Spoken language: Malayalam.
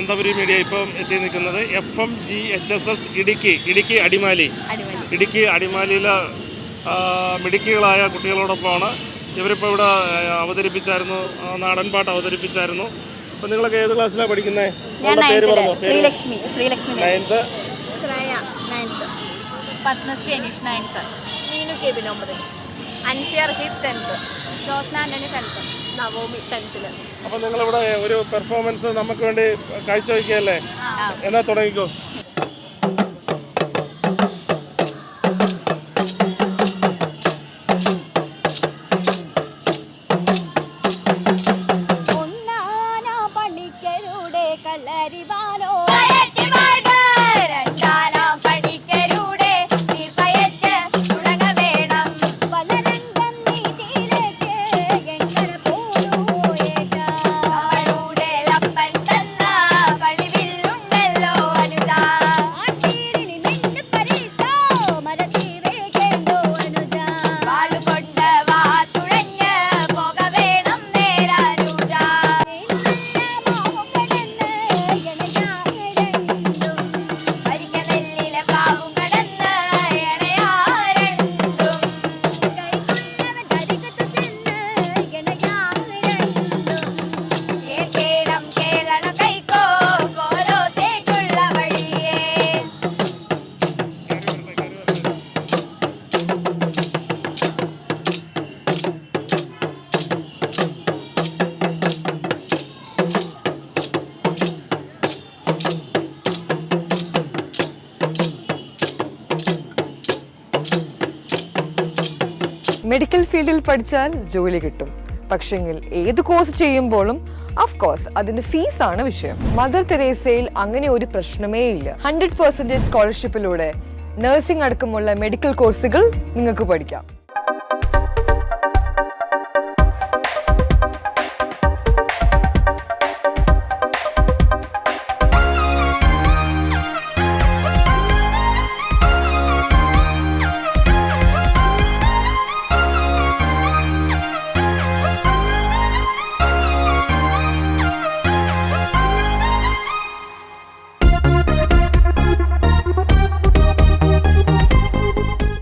അനന്തപുരി മീഡിയ ഇപ്പം എത്തി നിൽക്കുന്നത് F M G H S S Idukki Idukki Adimali. Idukki അടിമാലിയിലെ മിടുക്കികളായ കുട്ടികളോടൊപ്പമാണ്. ഇവരിപ്പോൾ ഇവിടെ അവതരിപ്പിച്ചായിരുന്നു നാടൻപാട്ട് നാടൻ പാട്ട് അവതരിപ്പിച്ചായിരുന്നു. അപ്പം നിങ്ങളൊക്കെ ഏത് ക്ലാസ്സിലാണ് പഠിക്കുന്നത് പേര് പറഞ്ഞോ? Sreelakshmi ninth Padmasree Aneesh ninth Meenu Kevin ഒമ്പത് Ansiya Rasheed tenth Josna Antony tenth Naomi ടെൻത്തിൽ. നിങ്ങൾ നിങ്ങളിവിടെ ഒരു പെർഫോമൻസ് നമുക്ക് വേണ്ടി കാഴ്ചവെക്കുകയല്ലേ? എന്നാ തുടങ്ങിക്കോ. ഒന്നാന മെഡിക്കൽ ഫീൽഡിൽ പഠിച്ചാൽ ജോലി കിട്ടും. പക്ഷെങ്കിൽ ഏത് കോഴ്സ് ചെയ്യുമ്പോഴും ഓഫ് കോഴ്സ് അതിന്റെ ഫീസ് ആണ് വിഷയം. മദർ തെരേസയിൽ അങ്ങനെ ഒരു പ്രശ്നമേ ഇല്ല. ഹൺഡ്രഡ് പെർസെന്റേജ് സ്കോളർഷിപ്പിലൂടെ നഴ്സിംഗ് അടക്കമുള്ള മെഡിക്കൽ കോഴ്സുകൾ നിങ്ങൾക്ക് പഠിക്കാം.